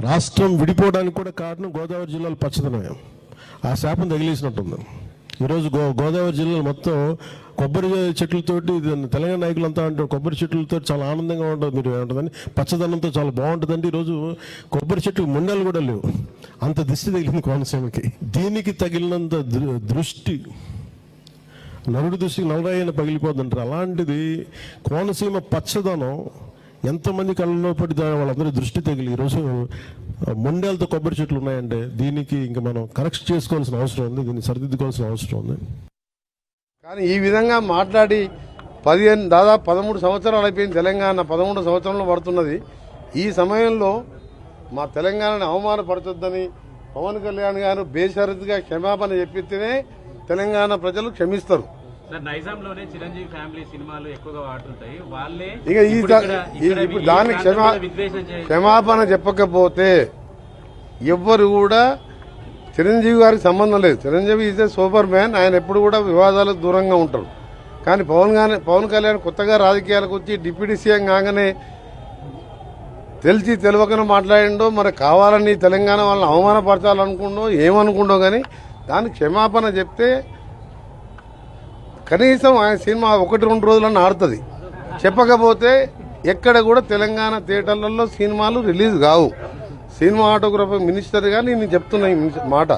రాష్ట్రం విడిపోవడానికి కూడా కారణం గోదావరి జిల్లాలో పచ్చదనమే. ఆ శాపం తగిలేసినట్టుంది. ఈరోజు గో గోదావరి జిల్లాలో మొత్తం కొబ్బరి చెట్లతోటి తెలంగాణ తెలంగాణ నాయకులంతా అంటారు కొబ్బరి చెట్లతో చాలా ఆనందంగా ఉంటుంది మీరు ఏమంటుందని పచ్చదనంతో చాలా బాగుంటుందండి ఈరోజు కొబ్బరి చెట్లు ముండలు కూడా లేవు. అంత దిష్టి తగిలింది కోనసీమకి. దీనికి తగిలినంత దృష్టి నలుడు దృష్టికి నలరాయన పగిలిపోతుంటారు. అలాంటిది కోనసీమ పచ్చదనం ఎంతమంది కళ్ళలో పడి దా- వాళ్ళందరూ దృష్టి తగిలి ఈరోజు మొండేలతో కొబ్బరి చెట్లు ఉన్నాయంటే దీనికి ఇంకా మనం కరెక్ట్ చేసుకోవాల్సిన అవసరం ఉంది దీన్ని సరిదిద్దుకోవాల్సిన అవసరం ఉంది. కానీ ఈ విధంగా మాట్లాడి పదిహేను దాదాపు పదమూడు సంవత్సరాలు అయిపోయింది తెలంగాణ పదమూడు సంవత్సరంలో పడుతున్నది. ఈ సమయంలో మా తెలంగాణని అవమానపరచొద్దని పవన్ కళ్యాణ్ గారు బేషరతుగా క్షమాపణ చెప్పితేనే తెలంగాణ ప్రజలు క్షమిస్తారు. నైజాంలోనే చిరంజీవి ఫ్యామిలీ సినిమాలు ఎక్కువగా వాడుతుంటాయి. వాళ్ళే ఇక ఈ ఇప్పుడు దా- ఇక్కడ- ఈ- ఇక్కడ ఇప్పుడు ఈ దానికి ప్రాంతంలో క్షమా విద్వేషం చే- క్షమాపణ చెప్పకపోతే ఎవ్వరు కూడా చిరంజీవి గారికి సంబంధం లేదు. Chiranjeevi is a super man ఆయన ఎప్పుడు కూడా వివాదాలకు దూరంగా ఉంటారు కానీ పవన్ గాని పవన్ కళ్యాణ్ కొత్తగా రాజకీయాలకు వచ్చి డిప్యూటీ సీఎం కాగానే తెలిసి తెలియకనే మాట్లాడిండో మరి కావాలని తెలంగాణ వాళ్ళని అవమానపరచాలనుకుండో ఏమనుకుండో కానీ దానికి క్షమాపణ చెప్తే కనీసం ఆయన సినిమా ఒకటి రెండు రోజులన్నా ఆడుతుంది. చెప్పకపోతే ఎక్కడ కూడా తెలంగాణ థియేటర్లలో సినిమాలు రిలీజ్ కావు. సినిమా ఆటోగ్రఫీ మినిస్టర్గా నేను చెప్తున్నా మాట.